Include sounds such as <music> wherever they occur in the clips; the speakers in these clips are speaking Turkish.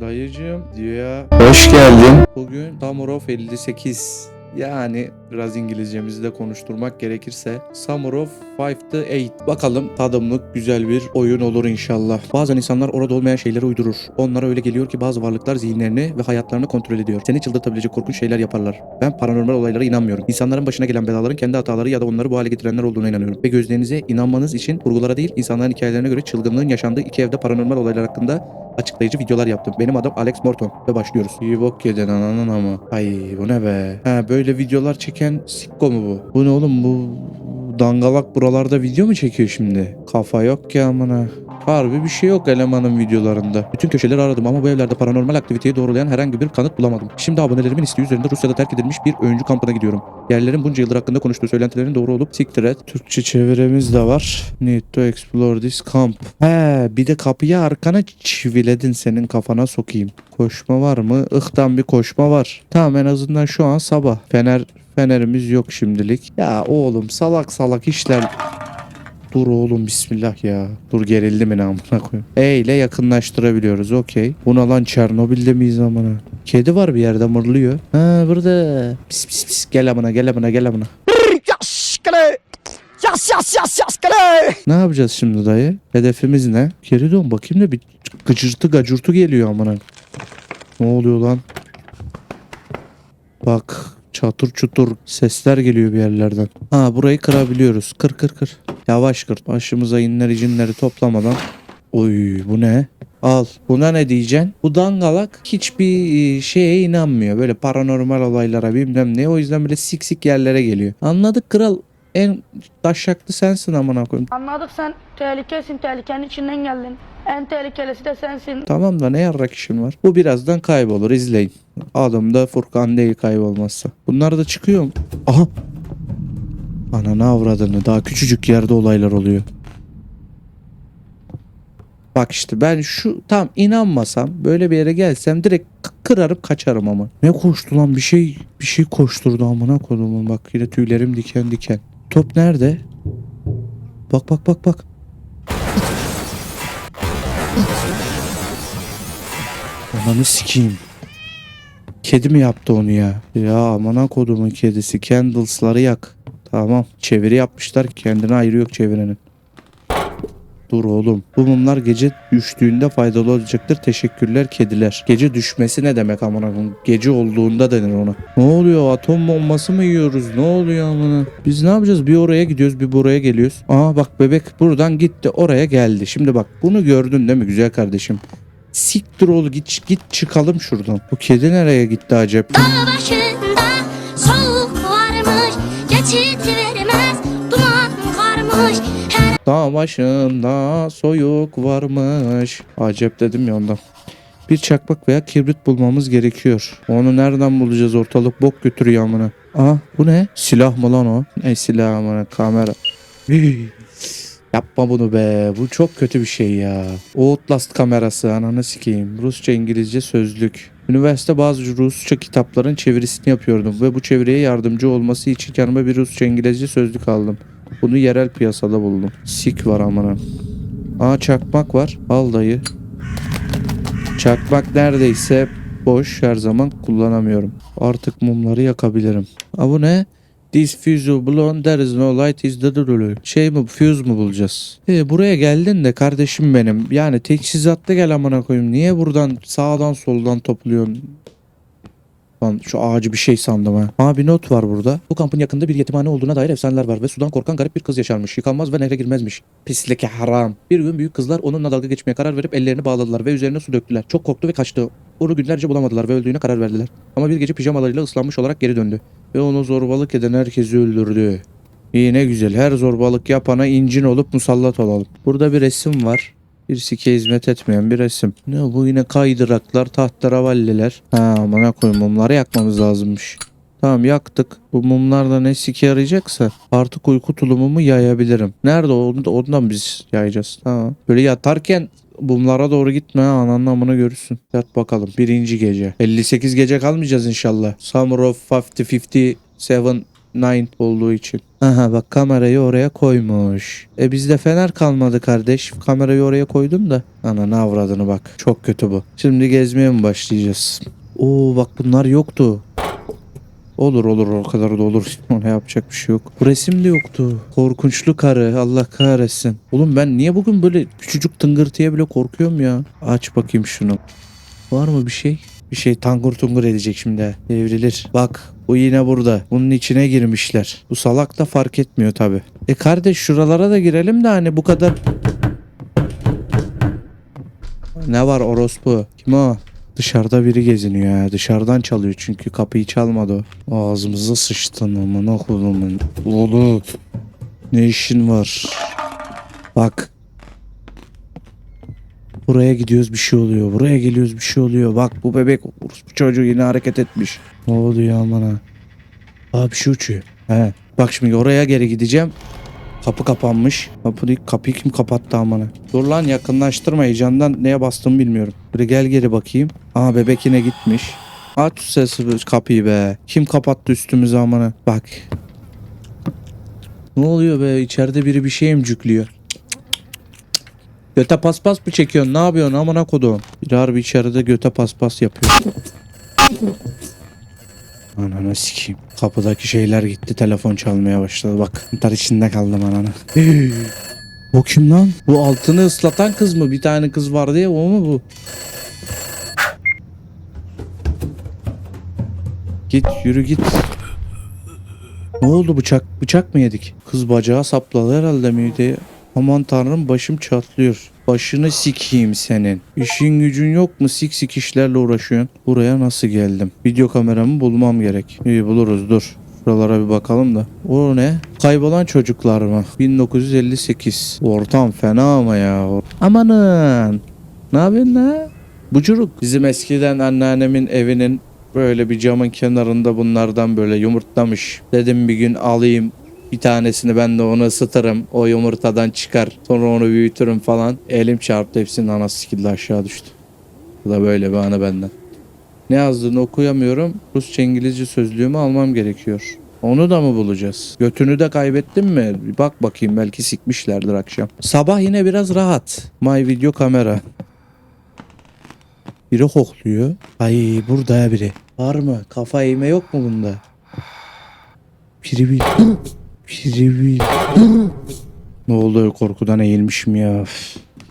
Dayıcığım diyor Hoş geldin. Bugün Samurov 58. Yani biraz İngilizcemizi de konuşturmak gerekirse Samurov 5'te 8. Bakalım tadımlık güzel bir oyun olur inşallah. Bazen insanlar orada olmayan şeyleri uydurur. Onlara öyle geliyor ki bazı varlıklar zihinlerini ve hayatlarını kontrol ediyor. Seni çıldırtabilecek korkunç şeyler yaparlar. Ben paranormal olaylara inanmıyorum. İnsanların başına gelen belaların kendi hataları ya da onları bu hale getirenler olduğuna inanıyorum. Ve gözlerinize inanmanız için kurgulara değil insanların hikayelerine göre çılgınlığın yaşandığı iki evde paranormal olaylar hakkında açıklayıcı videolar yaptım. Benim adım Alex Morton ve başlıyoruz. İyi bok yedin ananın ama. Ay bu ne be. Ha böyle videolar çeken sikko mu bu? Bu ne oğlum bu dangalak buralarda video mu çekiyor şimdi? Kafa yok ki amına. Harbi bir şey yok elemanın videolarında. Bütün köşeleri aradım ama bu evlerde paranormal aktiviteyi doğrulayan herhangi bir kanıt bulamadım. Şimdi abonelerimin isteği üzerinde Rusya'da terk edilmiş bir öğüncü kampına gidiyorum. Yerlerin bunca yıldır hakkında konuştuğu söylentilerin doğru olup siktir et. Türkçe çevirimiz de var. Need to explore this camp. He bir de kapıyı arkana çiviledin senin kafana sokayım. Koşma var mı? Ihtan bir koşma var. Tamam en azından şu an sabah. Fener fenerimiz yok şimdilik. Ya oğlum salak salak işler Dur oğlum bismillah ya. Dur gerildim yine amına koyayım. E ile yakınlaştırabiliyoruz okey. Buna lan Çernobil'de miyiz amına? Kedi var bir yerde mırlıyor. Ha burada. Pis pis pis gel amına gel amına gel amına. Yaskale! Yas yas yas yaskale! Ne yapacağız şimdi dayı? Hedefimiz ne? Geri dön bakayım da bir gıcırtı gacurtu geliyor amına. Ne oluyor lan? Bak çatır çutur sesler geliyor bir yerlerden. Ha burayı kırabiliyoruz. Kır kır kır. Yavaş kır. Başımıza inleri cinleri toplamadan. Oy bu ne? Al. Buna ne diyeceksin? Bu dangalak hiçbir e, şeye inanmıyor. Böyle paranormal olaylara bilmem ne. O yüzden böyle sik sik yerlere geliyor. Anladık kral. En taşaklı sensin amına koyayım. Anladık sen tehlikesin, tehlikenin içinden geldin. En tehlikelisi de sensin. Tamam da ne yarrak işin var? Bu birazdan kaybolur izleyin. Adım da Furkan değil kaybolmazsa. Bunlar da çıkıyor mu? Aha. Ananı avradını daha küçücük yerde olaylar oluyor. Bak işte ben şu tam inanmasam böyle bir yere gelsem direkt kırarıp kaçarım ama. Ne koştu lan bir şey bir şey koşturdu amına kodumun bak yine tüylerim diken diken. Top nerede? Bak bak bak bak. Ananı sikeyim. Kedi mi yaptı onu ya? Ya amana kodumun kedisi. Candles'ları yak. Tamam. Çeviri yapmışlar. Kendine ayrı yok çevirenin. Dur oğlum. Bu mumlar gece düştüğünde faydalı olacaktır. Teşekkürler kediler. Gece düşmesi ne demek amına? Gece olduğunda denir ona. Ne oluyor? Atom bombası mı yiyoruz? Ne oluyor amına? Biz ne yapacağız? Bir oraya gidiyoruz, bir buraya geliyoruz. Aa bak bebek buradan gitti, oraya geldi. Şimdi bak bunu gördün değil mi güzel kardeşim? Siktir ol git git çıkalım şuradan. Bu kedi nereye gitti acep? Dağ başında soğuk varmış Geçit vermez duman karmış Her Dağ başında soyuk varmış. Acep dedim ya ondan. Bir çakmak veya kibrit bulmamız gerekiyor. Onu nereden bulacağız? Ortalık bok götürüyor amına. Aa bu ne? Silah mı lan o? Ne silah amına? Kamera. Hii. Yapma bunu be. Bu çok kötü bir şey ya. Outlast kamerası ananı sikeyim. Rusça İngilizce sözlük. Üniversite bazı Rusça kitapların çevirisini yapıyordum ve bu çeviriye yardımcı olması için yanıma bir Rusça İngilizce sözlük aldım. Bunu yerel piyasada buldum. Sik var amına. Aa çakmak var. Al dayı. Çakmak neredeyse boş her zaman kullanamıyorum. Artık mumları yakabilirim. Aa bu ne? This fuse will blown, there is no light is the. Şey mi fuse mu bulacağız? E, buraya geldin de kardeşim benim. Yani teçhizatlı gel amına koyayım. Niye buradan sağdan soldan topluyorsun? Lan şu ağacı bir şey sandım ha. Aa bir not var burada. Bu kampın yakında bir yetimhane olduğuna dair efsaneler var ve sudan korkan garip bir kız yaşarmış. Yıkanmaz ve nehre girmezmiş. Pislik haram. Bir gün büyük kızlar onunla dalga geçmeye karar verip ellerini bağladılar ve üzerine su döktüler. Çok korktu ve kaçtı. Onu günlerce bulamadılar ve öldüğüne karar verdiler. Ama bir gece pijamalarıyla ıslanmış olarak geri döndü. Ve onu zorbalık eden herkesi öldürdü. İyi ne güzel. Her zorbalık yapana incin olup musallat olalım. Burada bir resim var. Bir sike hizmet etmeyen bir resim. Ne bu yine kaydıraklar, tahtaravalliler. Ha amına koyayım mumları yakmamız lazımmış. Tamam yaktık. Bu mumlar da ne sike yarayacaksa artık uyku tulumumu yayabilirim. Nerede? Onu da- ondan biz yayacağız. Tamam. Böyle yatarken mumlara doğru gitme ananın amını görürsün. Yat bakalım. Birinci gece. 58 gece kalmayacağız inşallah. Summer of 50 57 9 olduğu için. Aha bak kamerayı oraya koymuş. E bizde fener kalmadı kardeş. Kamerayı oraya koydum da. Ana avradını bak. Çok kötü bu. Şimdi gezmeye mi başlayacağız? Oo bak bunlar yoktu. Olur olur o kadar da olur. Ona yapacak bir şey yok. Bu resim de yoktu. Korkunçlu karı Allah kahretsin. Oğlum ben niye bugün böyle küçücük tıngırtıya bile korkuyorum ya. Aç bakayım şunu. Var mı bir şey? Bir şey tangur tungur edecek şimdi. Devrilir. Bak bu yine burada. Bunun içine girmişler. Bu salak da fark etmiyor tabi. E kardeş şuralara da girelim de hani bu kadar... Ne var orospu? Kim o? Dışarıda biri geziniyor ya. Dışarıdan çalıyor çünkü kapıyı çalmadı o. Ağzımıza sıçtın amına kodumun. Oğlum. Ne işin var? Bak. Buraya gidiyoruz bir şey oluyor. Buraya geliyoruz bir şey oluyor. Bak bu bebek bu çocuğu yine hareket etmiş. Ne oluyor? Aa bir şey uçuyor. He. Bak şimdi oraya geri gideceğim. Kapı kapanmış. Kapıyı, kapıyı kim kapattı amına? Dur lan yakınlaştırma heyecandan neye bastım bilmiyorum. Böyle gel geri bakayım. Aa bebek yine gitmiş. Aç sesi kapıyı be. Kim kapattı üstümüzü amına? Bak. Ne oluyor be? İçeride biri bir şey emcüklüyor. Göte paspas mı çekiyorsun? Ne yapıyorsun amına kodum? Bir harbi içeride göte paspas yapıyor. Ananı sikeyim. Kapıdaki şeyler gitti. Telefon çalmaya başladı. Bak. Tar içinde kaldım ananı. <gasps> Bu kim lan? Bu altını ıslatan kız mı? Bir tane kız vardı ya o mu bu? Git yürü git. Ne oldu bıçak? Bıçak mı yedik? Kız bacağı sapladı herhalde mideye. Aman tanrım başım çatlıyor. Başını sikeyim senin. İşin gücün yok mu? Sik sik işlerle uğraşıyorsun. Buraya nasıl geldim? Video kameramı bulmam gerek. İyi buluruz dur. Şuralara bir bakalım da. O ne? Kaybolan çocuklar mı? 1958. Ortam fena ama ya. Amanın. Ne yapıyorsun la? Bucuruk. Bizim eskiden anneannemin evinin böyle bir camın kenarında bunlardan böyle yumurtlamış. Dedim bir gün alayım bir tanesini ben de onu ısıtırım. O yumurtadan çıkar. Sonra onu büyütürüm falan. Elim çarptı hepsinin anası sikildi aşağı düştü. Bu da böyle bir anı benden. Ne yazdığını okuyamıyorum. Rusça İngilizce sözlüğümü almam gerekiyor. Onu da mı bulacağız? Götünü de kaybettin mi? Bir bak bakayım belki sikmişlerdir akşam. Sabah yine biraz rahat. My video kamera. Biri hokluyor. Ay burada biri. Var mı? Kafa eğme yok mu bunda? Biri bir... Biri bir... <gasps> ne oldu korkudan eğilmişim ya.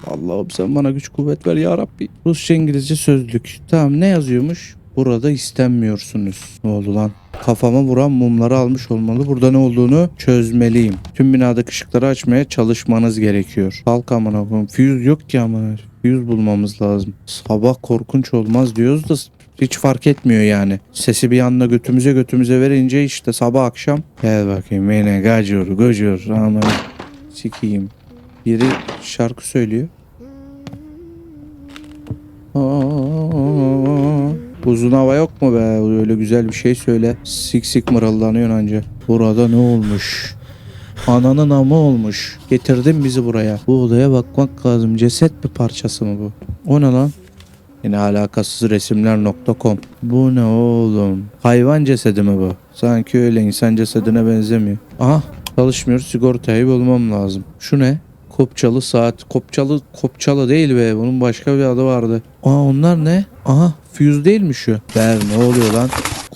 Allah'ım sen bana güç kuvvet ver ya Rabbi. Rusça İngilizce sözlük. Tamam ne yazıyormuş? Burada istenmiyorsunuz. Ne oldu lan? Kafama vuran mumları almış olmalı. Burada ne olduğunu çözmeliyim. Tüm binadaki ışıkları açmaya çalışmanız gerekiyor. Kalk amına koyayım. Fuse yok ki amına. Fuse bulmamız lazım. Sabah korkunç olmaz diyoruz da hiç fark etmiyor yani. Sesi bir anda götümüze götümüze verince işte sabah akşam gel bakayım beni gacır gocur aman sikeyim. Biri şarkı söylüyor. Uzun hava yok mu be? Öyle güzel bir şey söyle. Sik sik mırıldanıyorsun anca. Burada ne olmuş? Ananın amı olmuş. Getirdin bizi buraya. Bu odaya bakmak lazım. Ceset bir parçası mı bu? O ne lan? Yine alakasız resimler.com. Bu ne oğlum? Hayvan cesedi mi bu? Sanki öyle insan cesedine benzemiyor. Aha çalışmıyor sigortayı bulmam lazım. Şu ne? Kopçalı saat. Kopçalı kopçalı değil be. Bunun başka bir adı vardı. Aa onlar ne? Aha fuse değil mi şu? Der ne oluyor lan?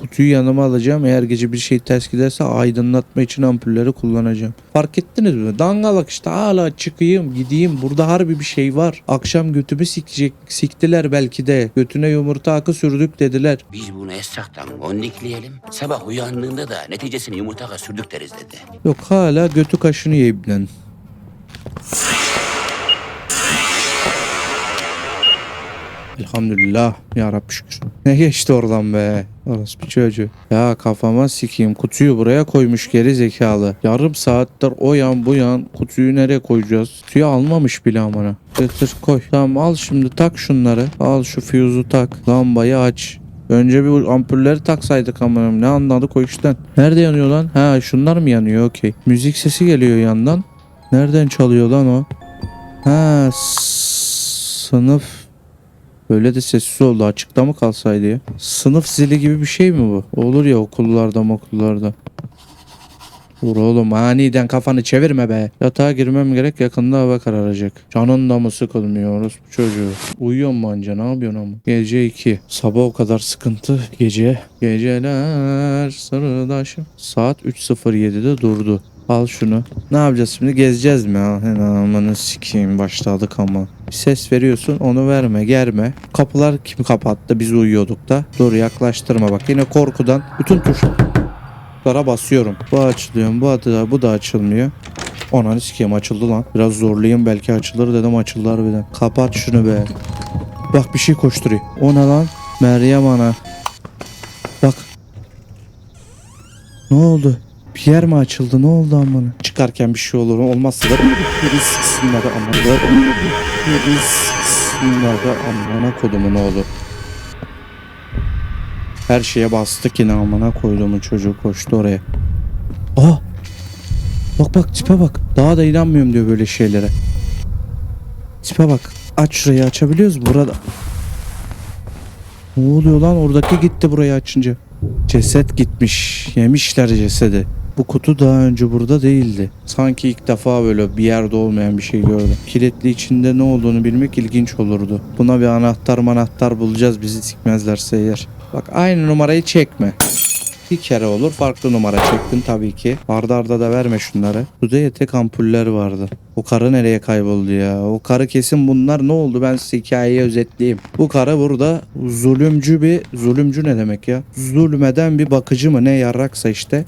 Kutuyu yanıma alacağım. Eğer gece bir şey ters giderse aydınlatma için ampulleri kullanacağım. Fark ettiniz mi? Dangalak işte hala çıkayım gideyim. Burada harbi bir şey var. Akşam götümü sikecek, siktiler belki de. Götüne yumurta akı sürdük dediler. Biz bunu esraktan gondikleyelim. Sabah uyandığında da neticesini yumurtaka sürdük deriz dedi. Yok hala götü kaşını yiyip lan. Elhamdülillah ya Rabbi şükür. Ne geçti oradan be? Orası bir çocuğu. Ya kafama sikeyim kutuyu buraya koymuş geri zekalı. Yarım saattir o yan bu yan kutuyu nereye koyacağız? Kutuyu almamış bile amına. Getir koy. Tamam al şimdi tak şunları. Al şu füyüzü tak. Lambayı aç. Önce bir ampulleri taksaydık amına. Ne anladık o işten? Nerede yanıyor lan? Ha şunlar mı yanıyor? Okey. Müzik sesi geliyor yandan. Nereden çalıyor lan o? Ha sınıf. Böyle de sessiz oldu. Açıkta mı kalsaydı ya? Sınıf zili gibi bir şey mi bu? Olur ya okullarda okullarda. Dur oğlum aniden kafanı çevirme be. Yatağa girmem gerek yakında hava kararacak. Canın da mı sıkılmıyoruz bu çocuğu? Uyuyor mu anca ne yapıyorsun ama? Gece 2. Sabah o kadar sıkıntı. Gece. Geceler sırdaşım. Saat 3.07'de durdu. Al şunu. Ne yapacağız şimdi? Gezeceğiz mi? Ha, amanı sikeyim başladık ama. Ses veriyorsun onu verme germe. Kapılar kim kapattı? Biz uyuyorduk da. Dur yaklaştırma bak. Yine korkudan bütün tuşlara basıyorum. Bu açılıyor. Bu da, bu da açılmıyor. Ananı sikeyim açıldı lan. Biraz zorlayayım belki açılır dedim açıldı harbiden. Kapat şunu be. Bak bir şey koşturuyor. O ne lan? Meryem ana. Bak. Ne oldu? Bir yer mi açıldı? Ne oldu amına? Çıkarken bir şey olur. Olmazsa da <laughs> siksinler amına. Siksinler de amına kodumun oğlu. Her şeye bastık yine amına koyduğumun çocuğu koştu oraya. Aa! Bak bak tipe bak. Daha da inanmıyorum diyor böyle şeylere. Tipe bak. Aç şurayı açabiliyoruz burada. Ne oluyor lan? Oradaki gitti burayı açınca. Ceset gitmiş. Yemişler cesedi. Bu kutu daha önce burada değildi. Sanki ilk defa böyle bir yerde olmayan bir şey gördüm. Kilitli içinde ne olduğunu bilmek ilginç olurdu. Buna bir anahtar manahtar bulacağız bizi sikmezlerse eğer. Bak aynı numarayı çekme. Bir kere olur farklı numara çektim tabii ki. Arda arda da verme şunları. Suda tek ampuller vardı. O karı nereye kayboldu ya? O karı kesin bunlar ne oldu? Ben size hikayeyi özetleyeyim. Bu karı burada zulümcü bir... Zulümcü ne demek ya? Zulmeden bir bakıcı mı ne yarraksa işte.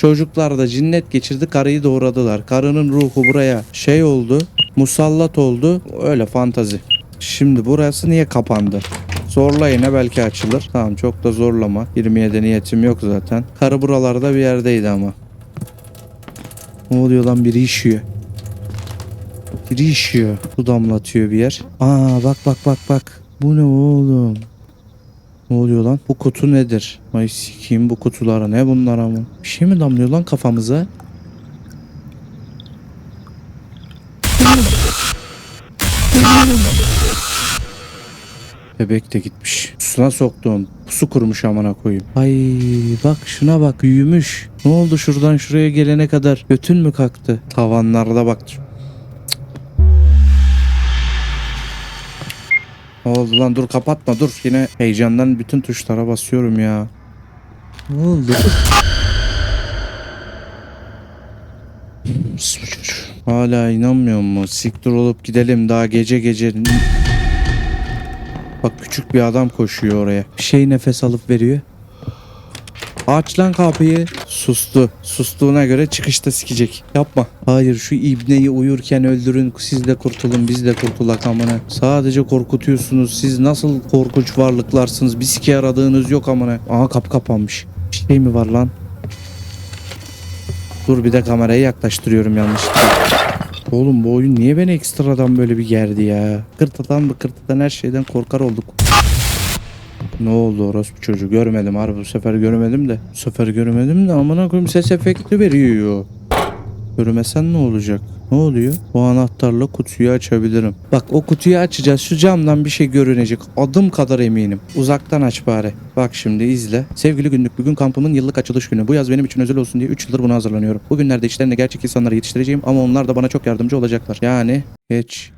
Çocuklar da cinnet geçirdi karıyı doğradılar. Karının ruhu buraya şey oldu. Musallat oldu. Öyle fantazi. Şimdi burası niye kapandı? Zorla yine belki açılır. Tamam çok da zorlama. 27 niyetim yok zaten. Karı buralarda bir yerdeydi ama. Ne oluyor lan biri işiyor. Biri işiyor. Su damlatıyor bir yer. Aa bak bak bak bak. Bu ne oğlum? Ne oluyor lan? Bu kutu nedir? Ay sikeyim bu kutulara ne bunlar ama? Bir şey mi damlıyor lan kafamıza? Bebek de gitmiş. Susuna soktuğum pusu kurmuş amına koyayım. Ay bak şuna bak büyümüş. Ne oldu şuradan şuraya gelene kadar? Götün mü kalktı? Tavanlarda bak. Ne oldu lan dur kapatma dur. Yine heyecandan bütün tuşlara basıyorum ya. Ne oldu? Hala inanmıyor mu? Siktir olup gidelim daha gece gece. Bak küçük bir adam koşuyor oraya. Bir şey nefes alıp veriyor. Aç lan kapıyı. Sustu. Sustuğuna göre çıkışta sikecek. Yapma. Hayır şu ibneyi uyurken öldürün. Siz de kurtulun biz de kurtulak amına. Sadece korkutuyorsunuz. Siz nasıl korkunç varlıklarsınız. Bir sike aradığınız yok amına. Aha kapı kapanmış. Bir şey mi var lan? Dur bir de kamerayı yaklaştırıyorum yanlışlıkla. Oğlum bu oyun niye beni ekstradan böyle bir gerdi ya? Kırtadan mı kırtadan her şeyden korkar olduk. Ne oldu orospu çocuğu görmedim harbi bu sefer görmedim de. Bu sefer görmedim de amına koyayım ses efekti veriyor. Görmesen ne olacak? Ne oluyor? Bu anahtarla kutuyu açabilirim. Bak o kutuyu açacağız. Şu camdan bir şey görünecek. Adım kadar eminim. Uzaktan aç bari. Bak şimdi izle. Sevgili günlük bugün kampımın yıllık açılış günü. Bu yaz benim için özel olsun diye 3 yıldır buna hazırlanıyorum. Bugünlerde içlerinde gerçek insanları yetiştireceğim ama onlar da bana çok yardımcı olacaklar. Yani geç.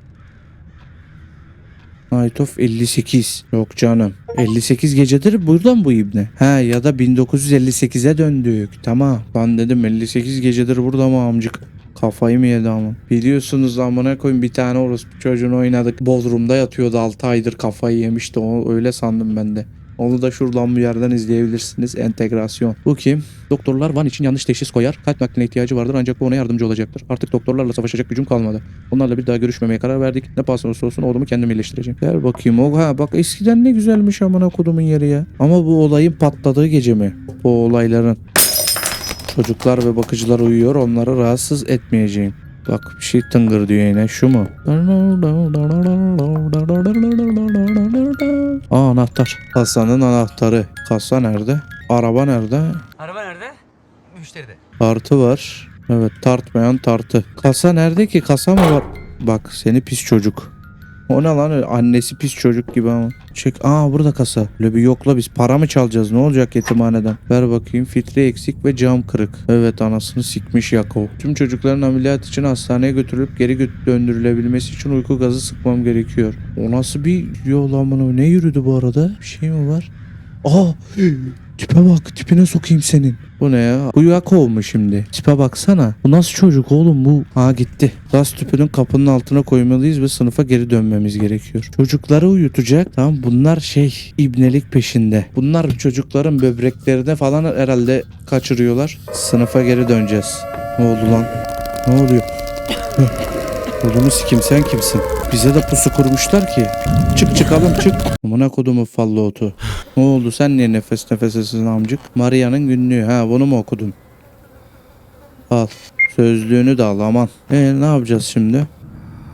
Night of 58. Yok canım. 58 gecedir buradan bu ibne. He ya da 1958'e döndük. Tamam. Ben dedim 58 gecedir burada mı amcık? Kafayı mı yedi ama? Biliyorsunuz amına koyun bir tane orospu çocuğunu oynadık. Bodrum'da yatıyordu 6 aydır kafayı yemişti. O, öyle sandım ben de. Onu da şuradan bir yerden izleyebilirsiniz. Entegrasyon. Bu kim? Doktorlar Van için yanlış teşhis koyar. Kalp nakline ihtiyacı vardır ancak bu ona yardımcı olacaktır. Artık doktorlarla savaşacak gücüm kalmadı. Onlarla bir daha görüşmemeye karar verdik. Ne pahasına olursa olsun oğlumu kendim iyileştireceğim. Gel bakayım o ha bak eskiden ne güzelmiş amına kodumun yeri ya. Ama bu olayın patladığı gece mi? Bu olayların. Çocuklar ve bakıcılar uyuyor onları rahatsız etmeyeceğim. Bak bir şey tıngır diyor yine şu mu? Aa anahtar. Kasanın anahtarı. Kasa nerede? Araba nerede? Araba nerede? Müşteride. Tartı var. Evet tartmayan tartı. Kasa nerede ki? Kasa mı var? Bak seni pis çocuk. O ne lan öyle? annesi pis çocuk gibi ama. Çek. Aa burada kasa. Böyle yokla biz para mı çalacağız? Ne olacak yetimhaneden? Ver bakayım. Filtre eksik ve cam kırık. Evet anasını sikmiş Yakov. Tüm çocukların ameliyat için hastaneye götürülüp geri döndürülebilmesi için uyku gazı sıkmam gerekiyor. O nasıl bir yol bana? Ne yürüdü bu arada? Bir şey mi var? Aa tipe bak tipine sokayım senin. Bu ne ya? Bu Yakov mu şimdi? Tipe baksana. Bu nasıl çocuk oğlum bu? Ha gitti. Gaz tüpünün kapının altına koymalıyız ve sınıfa geri dönmemiz gerekiyor. Çocukları uyutacak. Tamam bunlar şey ibnelik peşinde. Bunlar çocukların böbreklerine falan herhalde kaçırıyorlar. Sınıfa geri döneceğiz. Ne oldu lan? Ne oluyor? Oğlumu sikim sen kimsin? Bize de pusu kurmuşlar ki. Çık çıkalım çık. Amına kodumu fallotu. Ne oldu sen niye nefes nefesesin amcık? Maria'nın günlüğü ha bunu mu okudun? Al. Sözlüğünü de al aman. E ne yapacağız şimdi?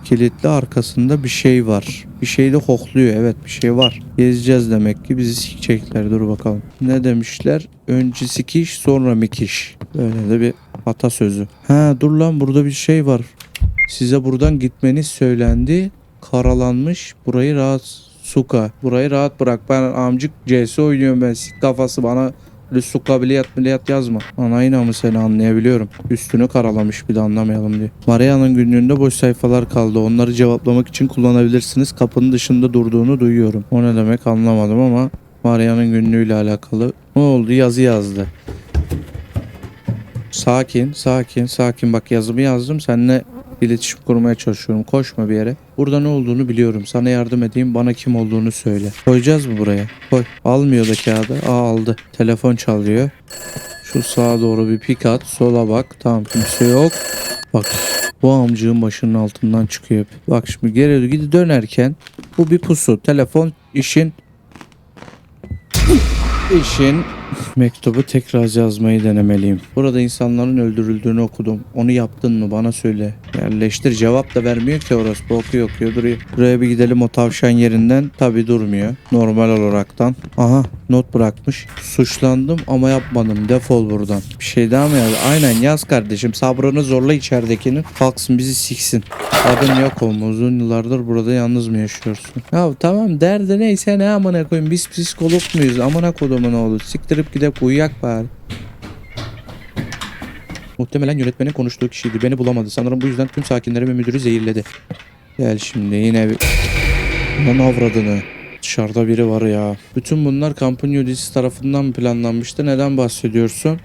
Kilitli arkasında bir şey var. Bir şey de kokluyor evet bir şey var. Gezeceğiz demek ki bizi sikecekler dur bakalım. Ne demişler? Önce sikiş sonra mikiş. Böyle de bir atasözü. Ha dur lan burada bir şey var. Size buradan gitmeniz söylendi. Karalanmış. Burayı rahat suka. Burayı rahat bırak. Ben amcık CS oynuyorum ben. Sik kafası bana suka biliyat miliyat yazma. Anayına mı seni anlayabiliyorum. Üstünü karalamış bir de anlamayalım diye. Maria'nın günlüğünde boş sayfalar kaldı. Onları cevaplamak için kullanabilirsiniz. Kapının dışında durduğunu duyuyorum. O ne demek anlamadım ama Maria'nın günlüğüyle alakalı. Ne oldu? Yazı yazdı. Sakin, sakin, sakin. Bak yazımı yazdım. Seninle iletişim kurmaya çalışıyorum. Koşma bir yere. Burada ne olduğunu biliyorum. Sana yardım edeyim. Bana kim olduğunu söyle. Koyacağız mı buraya? Koy. Almıyor da kağıdı. Aa aldı. Telefon çalıyor. Şu sağa doğru bir pik at. Sola bak. Tamam kimse yok. Bak bu amcığın başının altından çıkıyor. Bak şimdi geri gidi dönerken bu bir pusu. Telefon işin işin mektubu tekrar yazmayı denemeliyim. Burada insanların öldürüldüğünü okudum. Onu yaptın mı bana söyle. Yerleştir cevap da vermiyor ki orası. Bu okuyor okuyor duruyor. Buraya bir gidelim o tavşan yerinden. Tabi durmuyor. Normal olaraktan. Aha not bırakmış. Suçlandım ama yapmadım. Defol buradan. Bir şey daha mı yaz? Aynen yaz kardeşim. Sabrını zorla içeridekinin. Kalksın bizi siksin. Adın yok olma. Uzun yıllardır burada yalnız mı yaşıyorsun? Ya tamam derdi neyse ne amına koyayım. Biz psikolog muyuz? Amına kodumun oğlu. Siktirip gidip uyuyak bari. Muhtemelen yönetmenin konuştuğu kişiydi. Beni bulamadı. Sanırım bu yüzden tüm sakinleri ve müdürü zehirledi. Gel şimdi yine bir... Lan avradını. Dışarıda biri var ya. Bütün bunlar kampın yöneticisi tarafından mı planlanmıştı? Neden bahsediyorsun?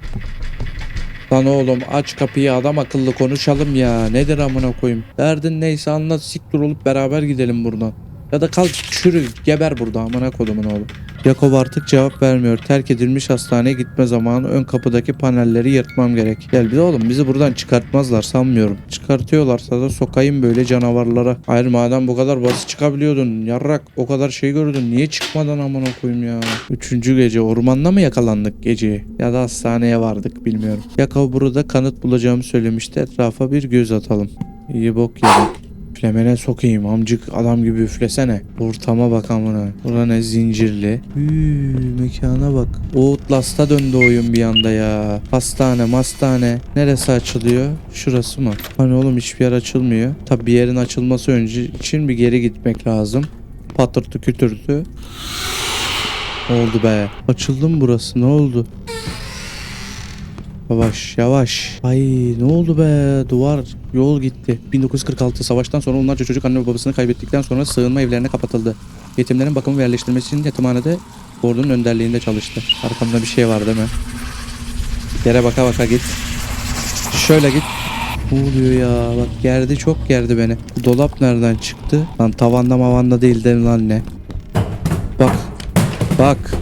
Lan oğlum aç kapıyı adam akıllı konuşalım ya. Nedir amına koyayım? Derdin neyse anlat siktir olup beraber gidelim buradan. Ya da kalk çürü geber burada amına kodumun oğlu. Yakov artık cevap vermiyor. Terk edilmiş hastaneye gitme zamanı ön kapıdaki panelleri yırtmam gerek. Gel bir de oğlum bizi buradan çıkartmazlar sanmıyorum. Çıkartıyorlarsa da sokayım böyle canavarlara. Hayır madem bu kadar basit çıkabiliyordun. Yarrak o kadar şey gördün. Niye çıkmadan amına koyayım ya. Üçüncü gece ormanda mı yakalandık geceyi? Ya da hastaneye vardık bilmiyorum. Yakov burada kanıt bulacağımı söylemişti. Etrafa bir göz atalım. İyi bok yedik. Üflemene sokayım amcık adam gibi üflesene. Ortama bak amına. Bura ne zincirli. Hüüü mekana bak. Outlast'a döndü oyun bir anda ya. Hastane mastane. Neresi açılıyor? Şurası mı? Hani oğlum hiçbir yer açılmıyor. Tabi bir yerin açılması önce için bir geri gitmek lazım. Patırtı kütürtü. Oldu be? Açıldı mı burası? Ne oldu? Yavaş yavaş. Ay ne oldu be duvar yol gitti. 1946 savaştan sonra onlarca çocuk anne ve babasını kaybettikten sonra sığınma evlerine kapatıldı. Yetimlerin bakımı ve yerleştirilmesi için yetimhanede ordunun önderliğinde çalıştı. Arkamda bir şey var değil mi? Yere baka baka git. Şöyle git. Ne oluyor ya? Bak gerdi çok gerdi beni. Dolap nereden çıktı? Lan tavanda mavanda değil mi lan ne? Bak. Bak.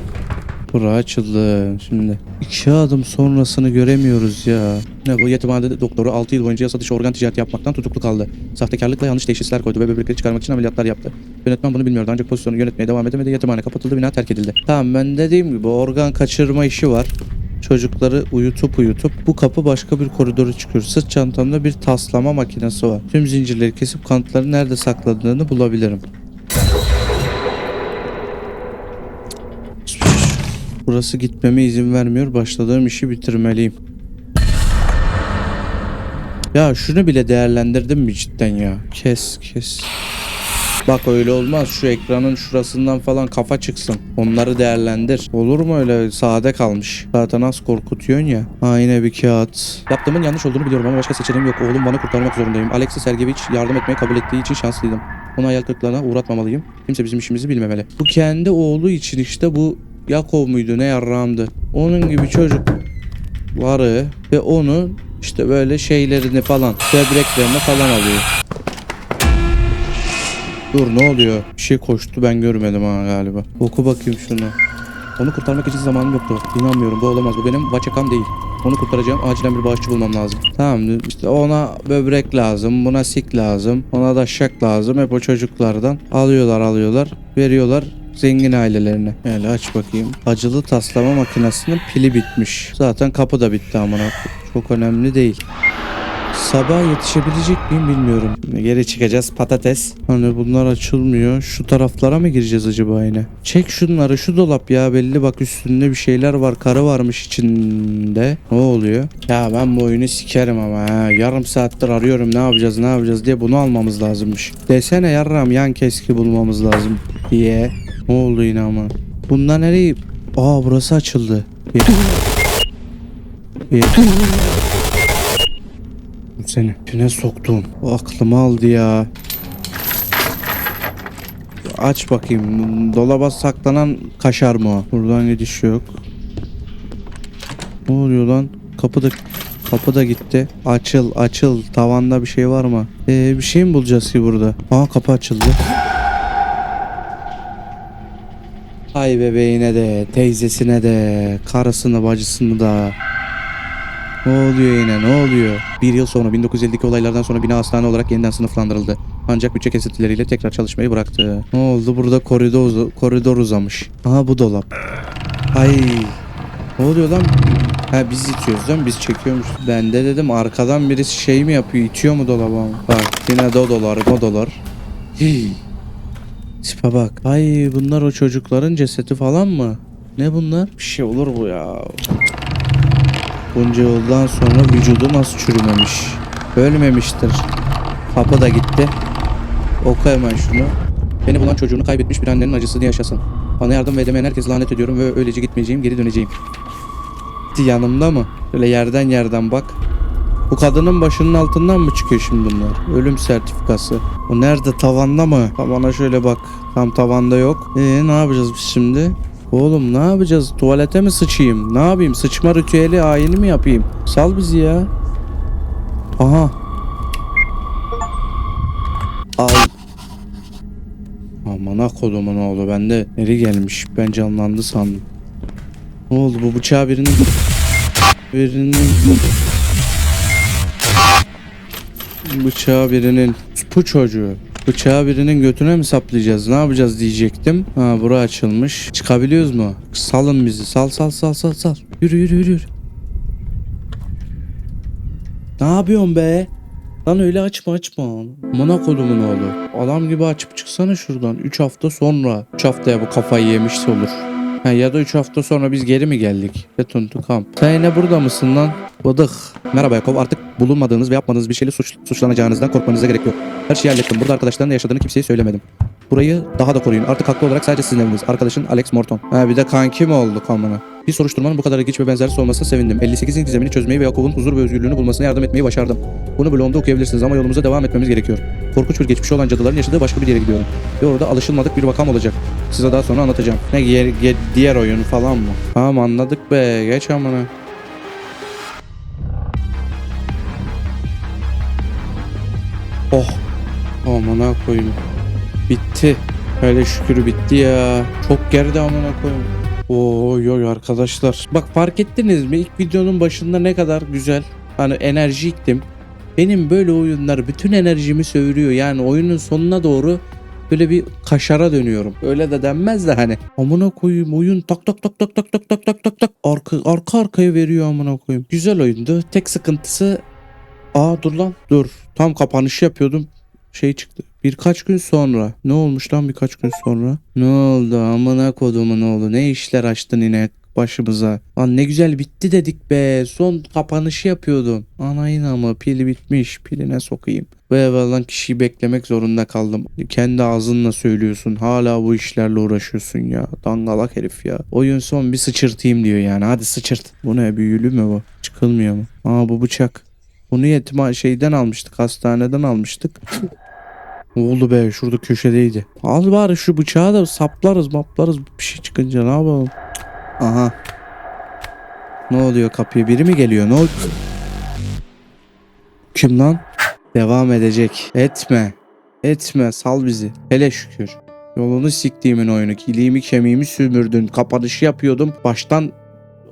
Bura açıldı şimdi. İki adım sonrasını göremiyoruz ya. Ne bu yetimhanede doktoru 6 yıl boyunca yasa dışı organ ticareti yapmaktan tutuklu kaldı. Sahtekarlıkla yanlış teşhisler koydu ve böbrekleri çıkarmak için ameliyatlar yaptı. Yönetmen bunu bilmiyordu ancak pozisyonu yönetmeye devam edemedi. Yetimhane kapatıldı, bina terk edildi. Tamam ben dediğim gibi organ kaçırma işi var. Çocukları uyutup uyutup bu kapı başka bir koridora çıkıyor. Sırt çantamda bir taslama makinesi var. Tüm zincirleri kesip kanıtları nerede sakladığını bulabilirim. Burası gitmeme izin vermiyor. Başladığım işi bitirmeliyim. Ya şunu bile değerlendirdim mi cidden ya? Kes kes. Bak öyle olmaz. Şu ekranın şurasından falan kafa çıksın. Onları değerlendir. Olur mu öyle sade kalmış? Zaten az korkutuyorsun ya. Ha bir kağıt. Yaptığımın yanlış olduğunu biliyorum ama başka seçeneğim yok. Oğlum bana kurtarmak zorundayım. Alexi Sergeviç yardım etmeyi kabul ettiği için şanslıydım. Onu hayal kırıklığına uğratmamalıyım. Kimse bizim işimizi bilmemeli. Bu kendi oğlu için işte bu Yakov muydu ne yarrağımdı. Onun gibi çocuk varı ve onu işte böyle şeylerini falan böbreklerini falan alıyor. Dur ne oluyor? Bir şey koştu ben görmedim ha galiba. Oku bakayım şunu. Onu kurtarmak için zamanım yoktu. İnanmıyorum bu olamaz. Bu benim vaçakam değil. Onu kurtaracağım. Acilen bir bağışçı bulmam lazım. Tamam işte ona böbrek lazım. Buna sik lazım. Ona da şak lazım. Hep o çocuklardan alıyorlar alıyorlar. Veriyorlar zengin ailelerine. Yani aç bakayım. Acılı taslama makinesinin pili bitmiş. Zaten kapı da bitti amına. Çok önemli değil. Sabah yetişebilecek miyim bilmiyorum. Geri çıkacağız patates. Hani bunlar açılmıyor. Şu taraflara mı gireceğiz acaba yine? Çek şunları şu dolap ya belli bak üstünde bir şeyler var. Karı varmış içinde. Ne oluyor? Ya ben bu oyunu sikerim ama ha. Yarım saattir arıyorum ne yapacağız ne yapacağız diye bunu almamız lazımmış. Desene yarram yan keski bulmamız lazım diye. Ne oldu yine ama? Bunlar nereye? Aa burası açıldı. Bir. Bir. Seni tüne soktum. O aklımı aldı ya. Aç bakayım. Dolaba saklanan kaşar mı o? Buradan gidiş yok. Ne oluyor lan? Kapı da kapı da gitti. Açıl açıl. Tavanda bir şey var mı? Ee, bir şey mi bulacağız ki burada? Aa kapı açıldı. Ay bebeğine de, teyzesine de, karısını, bacısını da. Ne oluyor yine ne oluyor? Bir yıl sonra 1952 olaylardan sonra bina hastane olarak yeniden sınıflandırıldı. Ancak bütçe kesintileriyle tekrar çalışmayı bıraktı. Ne oldu burada koridor, uza- koridor uzamış. Aha bu dolap. Ay. Ne oluyor lan? Ha biz itiyoruz değil mi? Biz çekiyormuş. Ben de dedim arkadan birisi şey mi yapıyor? İtiyor mu dolaba? Bak yine dodolar modolar. Hii. Tipe bak. Ay bunlar o çocukların cesedi falan mı? Ne bunlar? Bir şey olur bu ya. Bunca yıldan sonra vücudu nasıl çürümemiş? Ölmemiştir. Kapı da gitti. Oku hemen şunu. Beni bulan çocuğunu kaybetmiş bir annenin acısını yaşasın. Bana yardım edemeyen herkes lanet ediyorum ve öylece gitmeyeceğim, geri döneceğim. Yanımda mı? Böyle yerden yerden bak. Bu kadının başının altından mı çıkıyor şimdi bunlar? Ölüm sertifikası. O nerede? Tavanda mı? Tavana şöyle bak. Tam tavanda yok. Ee ne yapacağız biz şimdi? Oğlum ne yapacağız? Tuvalete mi sıçayım? Ne yapayım? Sıçma ritüeli ayini mi yapayım? Sal bizi ya. Aha. Al. Aman kodumun oğlu bende neri gelmiş ben canlandı sandım. Ne oldu bu bıçağı birinin birinin bıçağı birinin bu çocuğu bıçağı birinin götüne mi saplayacağız ne yapacağız diyecektim. Ha bura açılmış. Çıkabiliyoruz mu? Salın bizi sal sal sal sal sal. Yürü yürü yürü. yürü. Ne yapıyorsun be? Lan öyle açma açma. Amına kodumun oğlu. Adam gibi açıp çıksana şuradan. 3 hafta sonra. 3 haftaya bu kafayı yemişse olur. Ha, ya da 3 hafta sonra biz geri mi geldik? Return to. Sen yine burada mısın lan? Bıdık. Merhaba Yakov. Artık bulunmadığınız ve yapmadığınız bir şeyle suç, suçlanacağınızdan korkmanıza gerek yok. Her şeyi hallettim. Burada arkadaşlarınla yaşadığını kimseye söylemedim. Burayı daha da koruyun. Artık haklı olarak sadece sizin eviniz. Arkadaşın Alex Morton. Ha bir de kanki mi olduk amına? Bir soruşturmanın bu kadar ilginç ve benzersiz olmasına sevindim. 58'in gizemini çözmeyi ve Yakov'un huzur ve özgürlüğünü bulmasına yardım etmeyi başardım. Bunu blogumda okuyabilirsiniz ama yolumuza devam etmemiz gerekiyor. Korkunç bir geçmişi olan cadıların yaşadığı başka bir yere gidiyorum. Ve orada alışılmadık bir vakam olacak. Size daha sonra anlatacağım. Ne yer- diğer oyun falan mı? Tamam anladık be. Geç amına. Oh. Amına koyayım. Bitti. Öyle şükür bitti ya. Çok geride amına koyayım. Oy oy arkadaşlar. Bak fark ettiniz mi? İlk videonun başında ne kadar güzel. Hani enerjiktim. Benim böyle oyunlar bütün enerjimi sömürüyor. Yani oyunun sonuna doğru böyle bir kaşara dönüyorum. Öyle de denmez de hani. Amına koyayım oyun tak tak tak tak tak tak tak tak tak tak arka arka arkaya veriyor amına koyayım. Güzel oyundu. Tek sıkıntısı Aa dur lan dur. Tam kapanış yapıyordum. Şey çıktı. Birkaç gün sonra. Ne olmuş lan birkaç gün sonra? Ne oldu amına kodumun oğlu ne işler açtın yine başımıza. Lan ne güzel bitti dedik be. Son kapanışı yapıyordum. Anayın ama pili bitmiş. Piline sokayım. Bu evvelden kişiyi beklemek zorunda kaldım. Kendi ağzınla söylüyorsun. Hala bu işlerle uğraşıyorsun ya. Dangalak herif ya. Oyun son bir sıçırtayım diyor yani. Hadi sıçırt. Bu ne büyülü mü bu? Çıkılmıyor mu? Aa bu bıçak. Bunu yetim şeyden almıştık. Hastaneden almıştık. Ne oldu be şurada köşedeydi. Al bari şu bıçağı da saplarız maplarız bir şey çıkınca ne yapalım. Aha. Ne oluyor kapıya biri mi geliyor ne oldu? Kim lan? Devam edecek. Etme. Etme sal bizi. Hele şükür. Yolunu siktiğimin oyunu. Kiliğimi kemiğimi sümürdün. Kapanışı yapıyordum. Baştan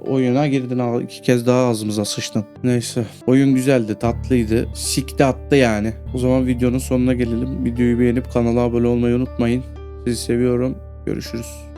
oyuna girdin iki kez daha ağzımıza sıçtın. Neyse. Oyun güzeldi, tatlıydı. Sikti attı yani. O zaman videonun sonuna gelelim. Videoyu beğenip kanala abone olmayı unutmayın. Sizi seviyorum. Görüşürüz.